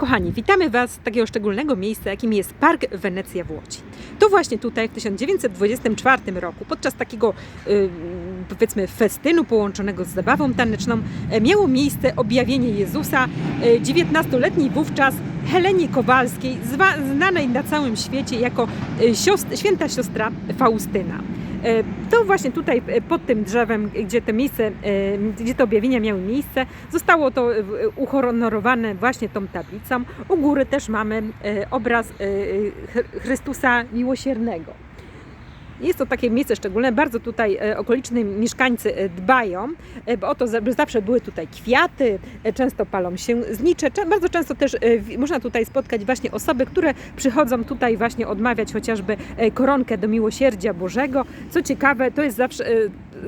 Kochani, witamy Was z takiego szczególnego miejsca, jakim jest Park Wenecja w Łodzi. To właśnie tutaj w 1924 roku, podczas takiego y, powiedzmy festynu połączonego z zabawą taneczną, e, miało miejsce objawienie Jezusa e, 19-letniej wówczas Helenie Kowalskiej, znanej na całym świecie jako e, siostr, święta siostra Faustyna. E, To właśnie tutaj e, pod tym drzewem, gdzie to miejsce, e, gdzie te objawienia miały miejsce, zostało to uhonorowane właśnie tą tablicą. U góry też mamy obraz Chr- Chrystusa Miłosiernego. Jest to takie miejsce szczególne, bardzo tutaj e, okoliczni mieszkańcy e, dbają, e, bo oto za- zawsze były tutaj kwiaty, często palą się znicze, Cze- bardzo często też można tutaj spotkać właśnie osoby, które przychodzą tutaj właśnie odmawiać chociażby koronkę do miłosierdzia Bożego. Co ciekawe, to jest zawsze,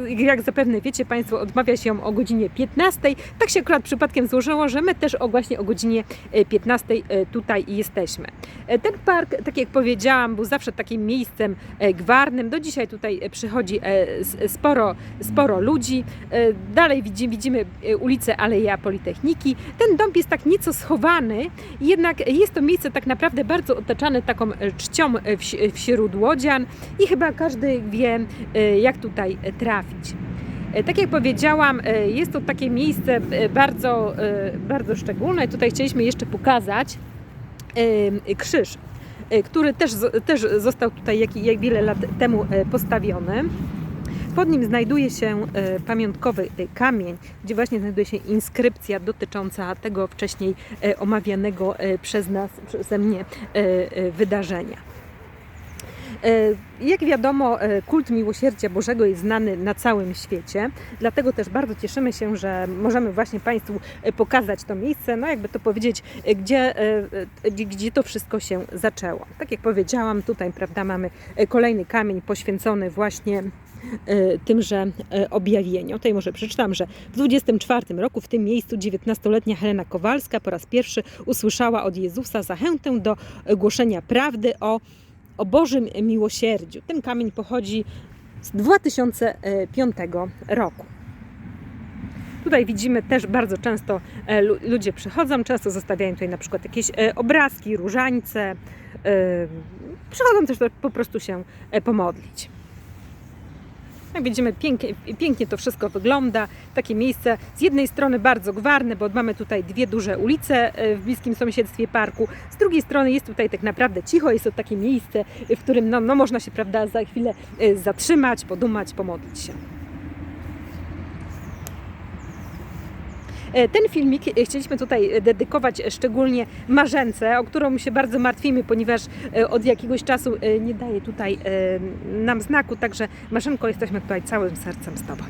jak zapewne wiecie Państwo, odmawia się ją o godzinie 15. Tak się akurat przypadkiem złożyło, że my też o właśnie o godzinie e, 15 e, tutaj jesteśmy. E, Ten park, tak jak powiedziałam, był zawsze takim miejscem e, gwarnym. Do dzisiaj tutaj e, przychodzi e, sporo, sporo ludzi. E, Dalej widzimy, e, ulicę Aleja Politechniki. Ten dom jest tak nieco schowany, jednak jest to miejsce tak naprawdę bardzo otaczane taką e, czcią e, wś- wśród łodzian i chyba każdy wie, e, jak tutaj e, trafić. E, Tak jak powiedziałam, e, jest to takie miejsce e, bardzo, bardzo szczególne. Tutaj chcieliśmy jeszcze pokazać krzyż, który też, też został tutaj jak, jak wiele lat temu postawiony. Pod nim znajduje się pamiątkowy kamień, gdzie właśnie znajduje się inskrypcja dotycząca tego wcześniej omawianego przez nas, przeze mnie wydarzenia. E, Jak wiadomo, e, kult miłosierdzia Bożego jest znany na całym świecie, dlatego też bardzo cieszymy się, że możemy właśnie Państwu e, pokazać to miejsce, no jakby to powiedzieć, gdzie, gdzie- to wszystko się zaczęło. Tak jak powiedziałam, tutaj prawda, mamy kolejny kamień poświęcony właśnie tymże objawieniu. Tutaj może przeczytam, że w 24 roku w tym miejscu 19-letnia Helena Kowalska po raz pierwszy usłyszała od Jezusa zachętę do głoszenia prawdy o o Bożym miłosierdziu. Ten kamień pochodzi z 2005 roku. Tutaj widzimy też bardzo często e, lu- ludzie przychodzą, często zostawiają tutaj na przykład jakieś e, obrazki, różańce. e, Przychodzą też po prostu się pomodlić. Jak widzimy, pięknie, pięknie to wszystko wygląda. Takie miejsce z jednej strony bardzo gwarne, bo mamy tutaj dwie duże ulice e, w bliskim sąsiedztwie parku. Z drugiej strony jest tutaj tak naprawdę cicho, jest to takie miejsce, w którym no, no można się prawda, za chwilę e, zatrzymać, podumać, pomodlić się. Ten filmik e, chcieliśmy tutaj e, dedykować e, szczególnie Marzence, o którą się bardzo martwimy, ponieważ e, od jakiegoś czasu e, nie daje tutaj e, nam znaku, także Marzenko, jesteśmy tutaj całym sercem z Tobą.